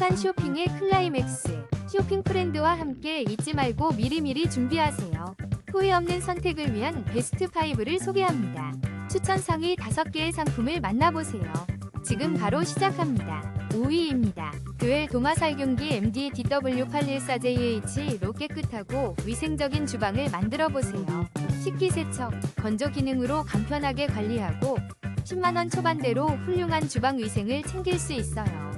행복한 쇼핑의 클라이맥스. 쇼핑 프렌드와 함께 잊지 말고 미리미리 준비하세요. 후회 없는 선택을 위한 베스트 5를 소개합니다. 추천 상위 5개의 상품을 만나보세요. 지금 바로 시작합니다. 5위입니다. 듀엘 동화살균기 MD DW814JH 로 깨끗하고 위생적인 주방을 만들어 보세요. 식기세척, 건조 기능으로 간편하게 관리하고 10만원 초반대로 훌륭한 주방 위생을 챙길 수 있어요.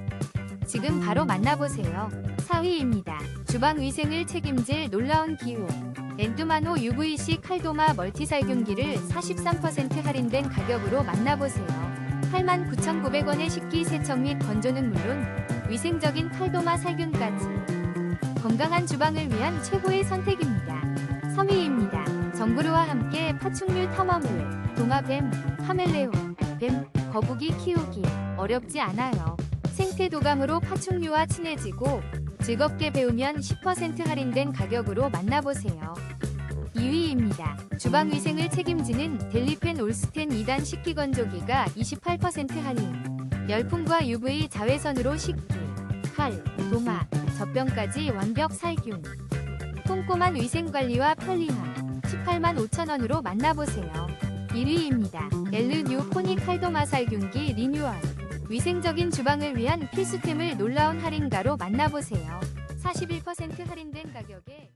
지금 바로 만나보세요. 4위입니다. 주방 위생을 책임질 놀라운 기호. 엔두마노 UVC 칼도마 멀티살균기를 43% 할인된 가격으로 만나보세요. 89,900원의 식기 세척 및 건조는 물론 위생적인 칼도마 살균까지 건강한 주방을 위한 최고의 선택입니다. 3위입니다. 정부르와 함께 파충류 탐험을 동화뱀, 카멜레온, 뱀, 거북이 키우기 어렵지 않아요. 생태 도감으로 파충류와 친해지고 즐겁게 배우면 10% 할인된 가격으로 만나보세요. 2위입니다. 주방 위생을 책임지는 델리펜 올스텐 2단 식기 건조기가 28% 할인. 열풍과 UV 자외선으로 식기, 칼, 도마, 젖병까지 완벽 살균. 꼼꼼한 위생 관리와 편리함. 18만 5천원으로 만나보세요. 1위입니다. 엘르뉴 포니 칼도마 살균기 리뉴얼. 위생적인 주방을 위한 필수템을 놀라운 할인가로 만나보세요. 41% 할인된 가격에